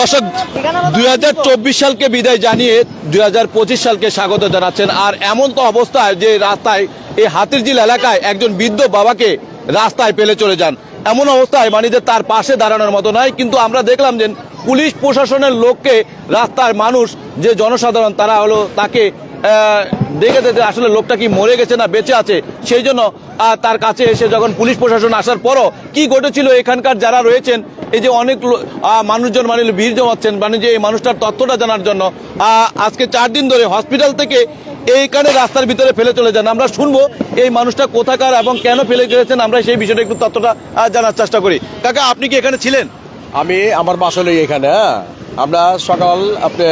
দর্শক, দুই হাজার চব্বিশ সালকে বিদায় জানিয়ে দু হাজার পঁচিশ সালকে স্বাগত জানাচ্ছেন। আর এমন তো অবস্থায় যে রাস্তায়, এই হাতিরঝিল এলাকায় একজন বৃদ্ধ বাবাকে রাস্তায় পেলে চলে যান। এমন অবস্থায় মানে যে তার পাশে দাঁড়ানোর মতো নয়, কিন্তু আমরা দেখলাম যে পুলিশ প্রশাসনের লোককে রাস্তার মানুষ, যে জনসাধারণ, তারা হলো তাকে দেখে দেখে আসলে লোকটা কি মরে গেছে না বেঁচে আছে? সেই জন্য তার কাছে এসে যখন পুলিশ প্রশাসন আসার পরও কি ঘটেছিল এখানকার যারা রয়েছেন, এই যে অনেক মানুষজন মানে ভিড় জমাচ্ছেন মানে যে এই মানুষটার তথ্যটা জানার জন্য আজকে চার দিন ধরে হসপিটাল থেকে এইখানে রাস্তার ভিতরে ফেলে চলে যান। আমরা শুনব এই মানুষটা কোথাকার এবং কেন ফেলে গেছেন আমরা সেই বিষয়টা একটু তথ্যটা জানার চেষ্টা করি। কাকা, আপনি কি এখানে ছিলেন? আমি, আমার বাসা লই এখানে হ্যাঁ। আমরা সকাল আপনি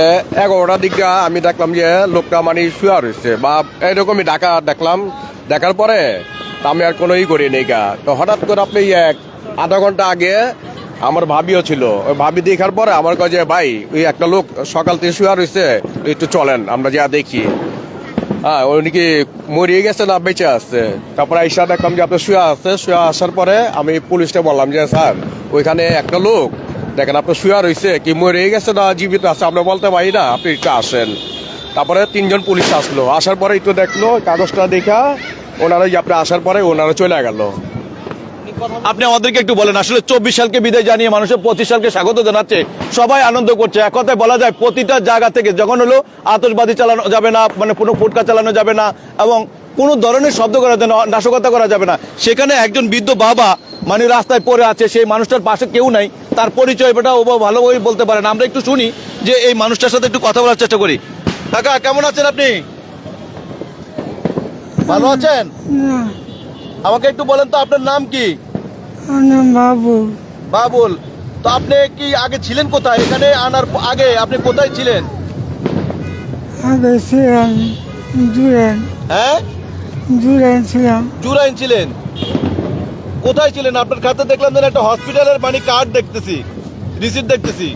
এগারোটার দিকে আমি দেখলাম যে লোকটা মানে শুয়া রয়েছে। বা এরকমই ডাকা দেখলাম। দেখার পরে আমি আর কোনো ই করি নেই গা। তো হঠাৎ করে আপনি এক আধা ঘণ্টা আগে আমার ভাবিও ছিল। ওই ভাবি দেখার পরে আমার কাছে ভাই, ওই একটা লোক সকাল থেকে শুয়া রয়েছে, একটু চলেন, আমরা যা দেখি। হ্যাঁ উনি কি মরিয়ে গেছে না বেঁচে আসছে তারপরে আইসা দেখলাম যে আপনার শুয়ে আসছে শুয়ে আসার পরে আমি পুলিশটা বললাম যে, স্যার, ওইখানে একটা লোক দেখেন আপনার শুয়ে রয়েছে কি মরিয়ে গেছে না জীবিত আছে, আমরা বলতে পারি না, আপনি একটু আসেন। তারপরে তিনজন পুলিশ আসলো, আসার পরে একটু দেখল, কাগজটা দেখা, ওনারা আপনি আসার পরে ওনারা চলে গেল। আপনি আমাদেরকে একটু বলেন, আসলে চব্বিশ সালকে বিদায় জানিয়ে মানুষের পঁচিশ সালকে স্বাগত জানাচ্ছে, সবাই আনন্দ করছে। এক কথায় বলা যায়, প্রতিটা জায়গা থেকে যখন হলো আতসবাজি চালানো যাবে না মানে কোনো ফুটকা চালানো যাবে না, এবং কোনো ধরনের শব্দ করা যাবে না নাশকতা করা যাবে না। সেখানে একজন বৃদ্ধ বাবা মানে রাস্তায় পড়ে আছে, সেই মানুষটার পাশে কেউ নাই তার পরিচয় এটা ও ভালো ভালোভাবে বলতে পারেন আমরা একটু শুনি যে এই মানুষটার সাথে একটু কথা বলার চেষ্টা করি। কাকা কেমন আছেন আপনি? ভালো আছেন? আমাকে একটু বলেন তো আপনার নাম কি? আমার বাবু বাবুল। তো আপনি কি আগে ছিলেন কোথায়? এখানে আনার আগে আপনি কোথায় ছিলেন? আগে ছিলাম জুড়েন হ্যাঁ? জুড়েন ছিলাম। জুরাইন ছিলেন। কোথায় ছিলেন? আপনার খাতে দেখলাম যেন একটা হসপিটালের মানে কার্ড দেখতেছি। রিসিট দেখতেছি।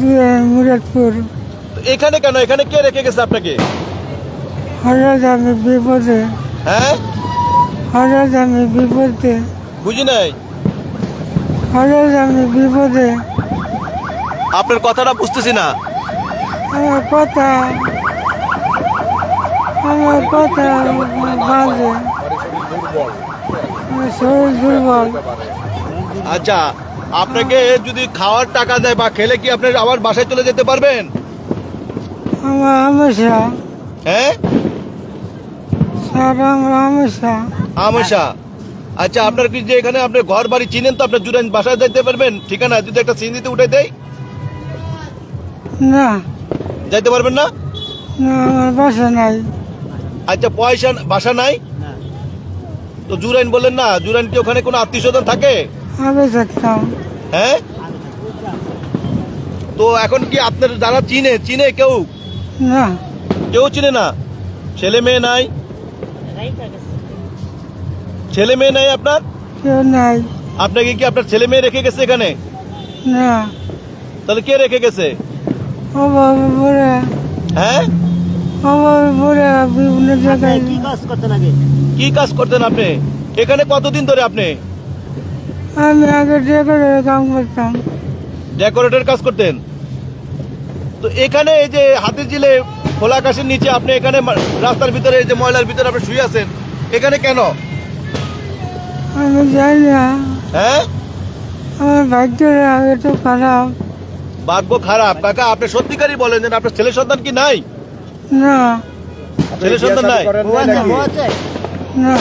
জুড়েন মুরাদপুর। এখানে কেন? এখানে কে রেখে গেছে আপনাকে? হঠাৎ আমি বিপদে। হ্যাঁ? হঠাৎ আমি বিপদে। বুঝি নাই। হঠাৎ আমি বিপদে। আপনার কথাটা বুঝতেছি না। আমার কথা আমার কথা বাজে। আচ্ছা আপনাকে যদি খাওয়ার টাকা দেয় বা খেলে কি আপনি আবার বাসায় চলে যেতে পারবেন? হ্যাঁ? হামেশা। আচ্ছা আপনার কি যে এখানে আপনি ঘর বাড়ি চিনেন তো আপনার জুরাইন বাসায় যেতে পারবেন? ঠিকানা যদি একটা সিন্দিতে উঠে দেয় না। যাইতে পারবেন না? না বাসা নাই। আচ্ছা পয়সা বাসা নাই? তো জুরাইন বললেন না জুরাইন কি ওখানে কোনো আত্মীয় স্বজন থাকে? আগে থাকতাম হ্যাঁ? তো এখন কি আপনার যারা চিনে? চিনে কেউ? না। কেউ চিনে না? ছেলে মেয়ে নাই? ছেলে মেয়ে নাই আপনার? কেউ নাই। আপনাকে কি আপনার ছেলে মেয়ে রেখে গেছে এখানে? না। তাহলে কে রেখে গেছে? হ্যাঁ? অভাবে পড়ে বিভিন্ন জায়গায় কি কাজ করতেন আপনি? এখানে কতদিন ধরে আপনি? আমি আগে ডেকোরের কাম করতাম। ডেকোরেটর কাজ করতেন? তো এখানে এই যে হাতির জিলে খোলা আকাশের নিচে আপনি এখানে রাস্তার ভিতরে এই যে ময়লার ভিতরে আপনি শুয়ে আছেন এখানে কেন? আমি জানি না। হ্যাঁ? আমার ভাগ্যটা আগে তো খারাপ। ভাগ্য খারাপ। কাকা আপনি সত্যিকারই বলেন যে আপনার ছেলে সন্তান কি নাই? না। ছেলে সন্তান নাই? না।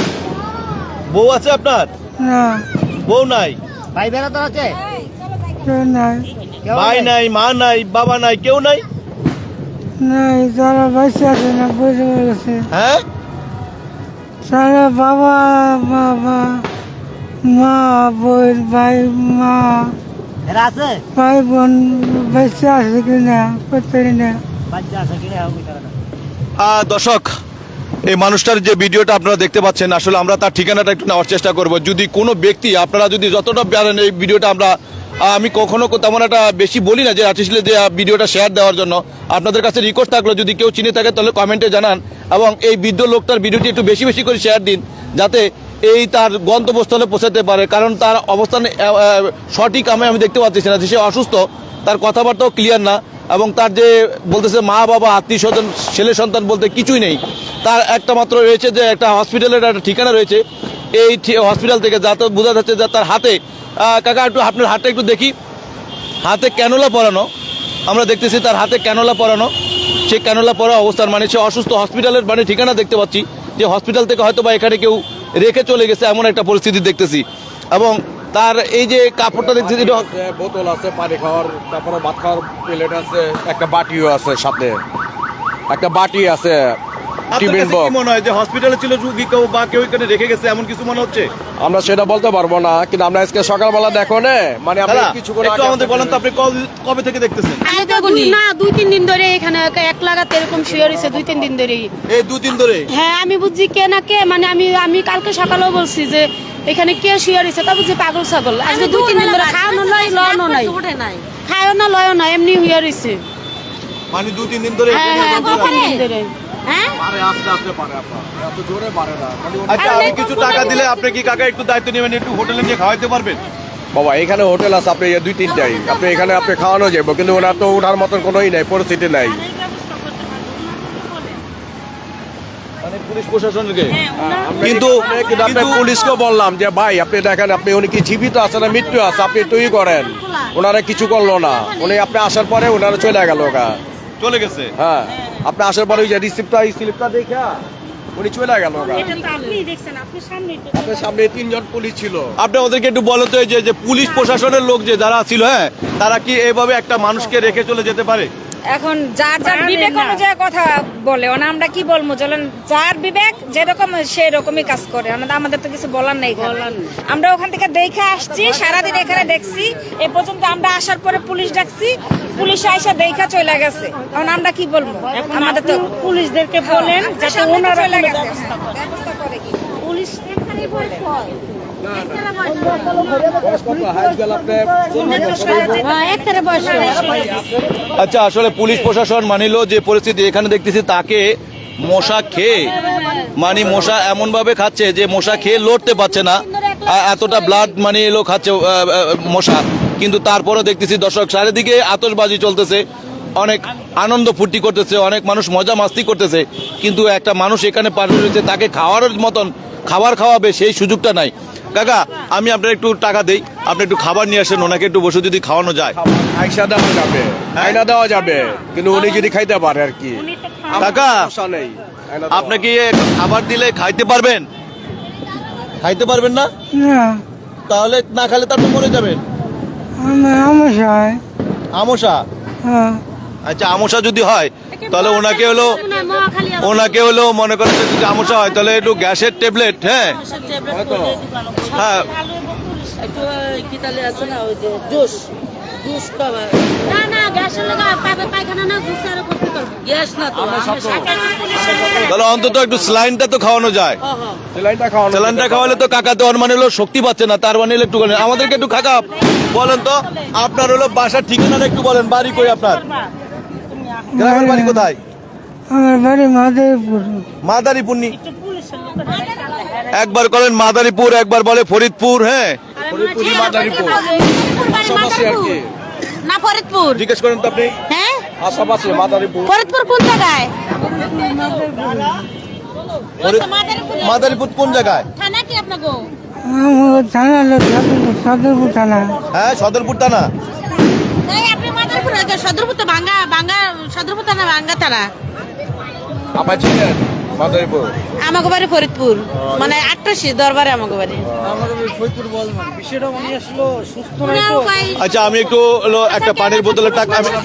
বউ আছে আপনার? না। বউ নাই? ভাই বেড়াতে আছে? নাই। ভাই নাই মা নাই বাবা নাই কেউ নাই? নাই যারা বাচ্চা আছে না বুঝে গেছে। হ্যাঁ? সারা বাবা বাবা মা বোন ভাই মা আছে? ভাই বোন বাচ্চা আছে কিনা করতে না বাচ্চা আছে কিনে দর্শক, এই মানুষটার যে ভিডিওটা আপনারা দেখতে পাচ্ছেন, আসলে আমরা তার ঠিকানাটা একটু নেওয়ার চেষ্টা করব। যদি কোনো ব্যক্তি, আপনারা যদি যতটা পারেন এই ভিডিওটা আমরা আমি কখনো তেমন একটা বেশি বলি না যে আর্টিস্টলে যে ভিডিওটা শেয়ার দেওয়ার জন্য। আপনাদের কাছে রিকোয়েস্ট থাকল, যদি কেউ চিনে থাকে, তাহলে কমেন্টে জানান এবং এই বৃদ্ধ লোকটার ভিডিওটি একটু বেশি বেশি করে শেয়ার দিন, যাতে এই তার গন্তব্যস্থলে পৌঁছাতে পারে। কারণ তার অবস্থান সঠিক আমি আমি দেখতে পাচ্ছি না যে সে অসুস্থ, তার কথাবার্তাও ক্লিয়ার না। এবং তার যে বলতেছে মা, বাবা, আত্মীয় স্বজন, ছেলে, সন্তান বলতে কিছুই নেই, তার একটা মাত্র রয়েছে যে একটা হসপিটালের একটা ঠিকানা রয়েছে। এই হসপিটাল থেকে যাতে বোঝা যাচ্ছে যে তার হাতে কাকা, একটু আপনার হাতটা একটু দেখি। হাতে ক্যানোলা পরানো, আমরা দেখতেছি তার হাতে ক্যানোলা পরানো। সে ক্যানোলা পরা অবস্থান মানে সে অসুস্থ হসপিটালের মানে ঠিকানা দেখতে পাচ্ছি, যে হসপিটাল থেকে হয়তো বা এখানে কেউ রেখে চলে গেছে, এমন একটা পরিস্থিতি দেখতেছি। এবং তার এই যে কাপড়টা দেখছি এটা বোতল আছে পানি খাওয়ার তারপরে ভাত খাওয়ার প্লেট আছে একটা বাটিও আছে সাথে। একটা বাটি আছে মনে হয় যে হসপিটালে ছিল রুগী কেউ বা কেউ এখানে রেখে গেছে এমন কিছু মনে হচ্ছে? আমরা সেটা বলতে পারব না কিন্তু আমরা আজকে সকালবেলা দেখো না মানে কিছুক্ষণ একটু আমাদের বলেন তো আপনি কবে- কবে থেকে দেখতেছেন? না। দুই তিন দিন ধরে এখানে এক- এক লাগাতে এরকম শুয়ে রয়েছে দুই তিন দিন ধরে এই দুদিন ধরে? হ্যাঁ আমি বুঝছি কে না কে মানে আমি আমি কালকে সকালেও বলছি যে এখানে কে শুয়ে রয়েছে তা বুঝছি পাগল ছাগল আজকে দুই তিন দিন ধরে খাওয়ানো নাই। লয়নো নাই। খায়ও না লয়ও না এমনি হইয়া রয়েছে মানে দু তিন দিন ধরে হ্যাঁ হ্যাঁ দুই তিন দিন ধরে। হ্যাঁ? পারে আস্তে আস্তে পারে আপনার এত জোরে পারে না। মানে আচ্ছা আমি কিছু টাকা দিলে আপনি কি কাকা একটু দায়িত্ব নেবেন একটু হোটেলে নিয়ে খাওয়াইতে পারবেন? বাবা এখানে হোটেল আছে আপনি দুই তিনটাই। আপনি এখানে আপনি খাওয়ানো যাব কিন্তু ওনার তো ওঠার মতন কোনোই নাই পরিস্থিতি নাই মানে পুলিশ প্রশাসনকে কিন্তু কিন্তু কিন্তু আপনি কিন্তু- পুলিশকে বললাম যে ভাই আপনি দেখেন আপনি উনি কি জীবিত আছে না মৃত্যু আছে? আপনি তুই করেন। ওনারা কিছু করল না। উনি আপনি আসার পরে ওনারা চলে গেল চলে গেছে? হ্যাঁ আপনি আসার পরে ওই যে রিসিপ্টটা এই স্লিপটা দেখা উনি চলে গেল আপনার সামনে তিনজন পুলিশ ছিল। আপনি ওদেরকে একটু বলো তো যে পুলিশ প্রশাসনের লোক যে যারা ছিল হ্যাঁ তারা কি এইভাবে একটা মানুষকে রেখে চলে যেতে পারে? এখন যার যার বিবেক অনুযায়ী কথা বলে মানে আমরা কি বলব? চলেন যার বিবেক যেরকম সেই রকমই কাজ করে। আমাদের তো কিছু বলার নেই আমরা ওখান থেকে দেখে আসছি সারাদিন এখানে দেখছি এ পর্যন্ত আমরা আসার পরে পুলিশ ডাকছি পুলিশ আইসা দেখা চলে গেছে। এখন আমরা কি বলব? আমাদের তো পুলিশদেরকে বলেন যাতে ওনারা চলে গেছে। হ্যাঁ, ব্যবস্থা করে কি? পুলিশ এখানেই বলে আচ্ছা আসলে পুলিশ প্রশাসন মানিল যে পরিস্থিতি এখানে দেখতেছি তাকে মশা খেয়ে মানে মশা এমন ভাবে খাচ্ছে যে মশা খেয়ে লড়তে পারছে না। এতটা ব্লাড মানে এলো খাচ্ছে মশা। কিন্তু তারপরে দেখতেছি দর্শক, চারিদিকে আতশবাজি চলতেছে, অনেক আনন্দ ফুর্তি করতেছে, অনেক মানুষ মজা মাস্তি করতেছে। কিন্তু একটা মানুষ এখানে পাশে রয়েছে, তাকে খাওয়ার মতন খাবার খাওয়াবে সেই সুযোগটা নাই। কাকা আমি আপনার একটু টাকা দেই। আপনি একটু খাবার নিয়ে আসেন ওনাকে একটু বসে যদি খাওয়ানো যায়। আইসা দেওয়া যাবে। আইনা দেওয়া যাবে। কিন্তু উনি যদি খাইতে পারে আর কি। কাকা সমস্যা নেই। আইনা দেওয়া। আপনি কি খাবার দিলে খাইতে পারবেন? খাইতে পারবেন না? তাহলে না খেলে তার তো মরে যাবেন। আমি আমশায় আমশা হ্যাঁ। আচ্ছা আমশা যদি হয় তাহলে ওনাকে হলো ওনাকে হলো মনে করেন যদি আমশা হয় তাহলে একটু গ্যাসের ট্যাবলেট হ্যাঁ? হ্যাঁ। তাহলে অন্তত একটু স্লাইনটা তো খাওয়ানো যায়। সেলাইনটা খাওয়ালে তো কাকা তো মানে হলো শক্তি পাচ্ছে না তার মানে একটু আমাদেরকে একটু কাকা বলেন তো আপনার হলো বাসার ঠিকানাটা একটু বলেন বাড়ি কই আপনার? গ্রামের বাড়ি কোথায়? আমার বাড়ি মাদেরপুর। মাদারীপুর একবার বলেন মাদারীপুর একবার বলে ফরিদপুর হ্যাঁ? ফরিদপুরি মাদারীপুর। আর কি? না ফরিদপুর। জিজ্ঞেস করেন তো আপনি। হ্যাঁ? আশেপাশে মাদারীপুর। ফরিদপুর কোন জায়গায়? মাদারীপুর। কোন জায়গায়? থানা কি আপনাকে থানা সদরপুর থানা। হ্যাঁ সদরপুর থানা। এই আপনি মাদারপুর সদরপুর তো ভাঙ্গা ভাঙ্গা সদরপুর থানা ভাঙ্গা থানা আপনার ছিলেন মাদারীপুর। আমাকে বাড়ি ফরিদপুর। মানে আটটাশি দরবারে আমাকে বাড়ি। আচ্ছা আমি একটু হলো একটা পানির বোতলের টাকা আমি মনে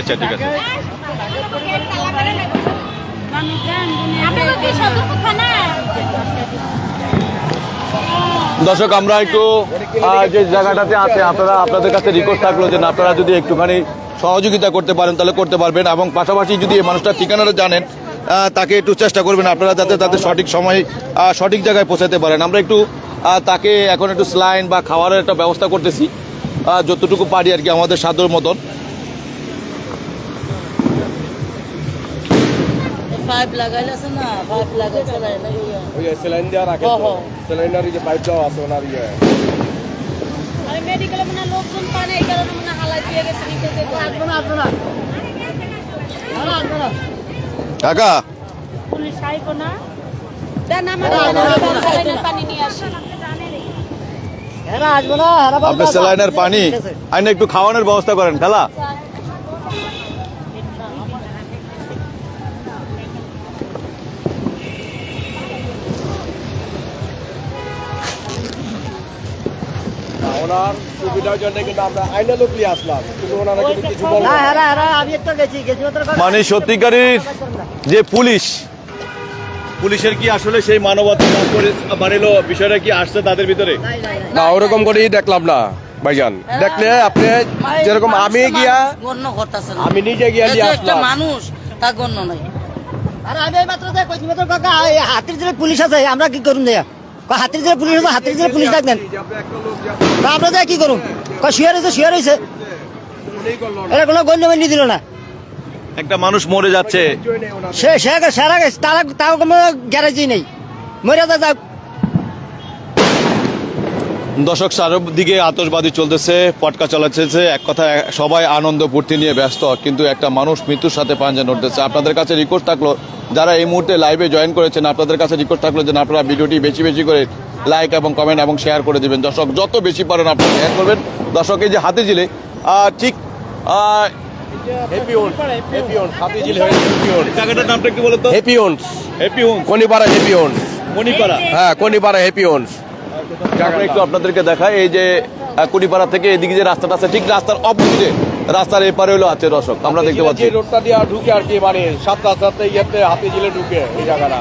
আচ্ছা ঠিক আছে। আপনাকে কি সদরপুর থানা দর্শক, আমরা একটু যে জায়গাটাতে আছে, আপনারা, আপনাদের কাছে রিকোয়েস্ট থাকল যে আপনারা যদি একটুখানি সহযোগিতা করতে পারেন, তাহলে করতে পারবেন। এবং পাশাপাশি যদি এই মানুষটার ঠিকানাটা জানেন তাকে একটু চেষ্টা করবেন আপনারা যাতে তাদের সঠিক সময়ে সঠিক জায়গায় পৌঁছাতে পারেন। আমরা একটু তাকে এখন একটু স্লাইন বা খাবারের একটা ব্যবস্থা করতেছি যতটুকু পারি আর কি, আমাদের সাধ্যর মতন পাইপ লাগাইলে আছে না পাইপ লাগাইছে না ওই যে স্যালাইন দেওয়া রাখে হ্যাঁ, তো হ্যাঁ। যে পাইপ দেওয়া আছে ওনার ইয়ে আমি মেডিকেলে মনে লোকজন পায় না এই কারণে মনে হালাই দিয়ে গেছে নিতে কাকা পুলিশ আইবো না দেন আমার পানি নিয়ে আসি এরা আসব না এরা বলবে আপনার আসা। স্যালাইনের পানি আইনে একটু খাওয়ানোর ব্যবস্থা করেন খালা ওনার সুবিধার জন্য কিন্তু আমরা নিয়ে আসলাম। কিন্তু ওনারা কিন্তু কিছু বলব না। না। এরা এরা আমি একটা গেছি গেছি মানে সত্যিকারের যে পুলিশ পুলিশের কি আসলে সেই মানবতা বিষয়টা কি আসছে তাদের ভিতরে? না ওরকম করেই দেখলাম না ভাইজান। দেখলে আপনি যেরকম আমি গিয়া গণ্য করতেছে না। আমি নিজে গিয়া নিয়ে একটা আসলাম। মানুষ তা গণ্য নাই। আরে আমি মাত্র হাতির জেলে পুলিশ আছে আমরা কি করুন দেয়া? হাতির জেলে পুলিশ আছে হাতির জেলে পুলিশ ডাক দেন। আমরা যাই কি করুন? কোনো গণ্যমান্য দিল না। একটা মানুষ মরে যাচ্ছে। সে সে সেরা গেছে তারা তাও কোনো গ্যারেজই নেই। মরে যা যাক। দর্শক চারদিকে আতশবাদী চলতেছে পটকা চালাচ্ছে এক কথা সবাই আনন্দ ফুর্তি নিয়ে ব্যস্ত কিন্তু একটা মানুষ মৃত্যুর সাথে পাঞ্জা নড়তেছে। আপনাদের কাছে রিকোয়েস্ট থাকল যারা এই মুহূর্তে লাইভে জয়েন করেছেন আপনাদের কাছে রিকোয়েস্ট থাকল যে আপনারা ভিডিওটি বেশি বেশি করে লাইক এবং কমেন্ট এবং শেয়ার করে দিবেন। দর্শক যত বেশি পারেন আপনারা শেয়ার করবেন। দর্শক এই যে হাতে জিলে ঠিক হ্যাপি হয়ে হ্যাপি কনিপাড়া ওন্স হ্যাঁ কনিপাড়া ওন্স একটু আপনাদেরকে দেখাই এই যে কুড়িপাড়া থেকে এদিকে যে রাস্তাটা আছে ঠিক রাস্তার অপোজিটে রাস্তার এপারে হলো আছে দর্শক আমরা দেখতে পাচ্ছি। রোডটা দিয়ে ঢুকে আর কি মানে সাতটা সাতটা ইয়েতে হাতি জেলে ঢুকে এই জায়গাটা।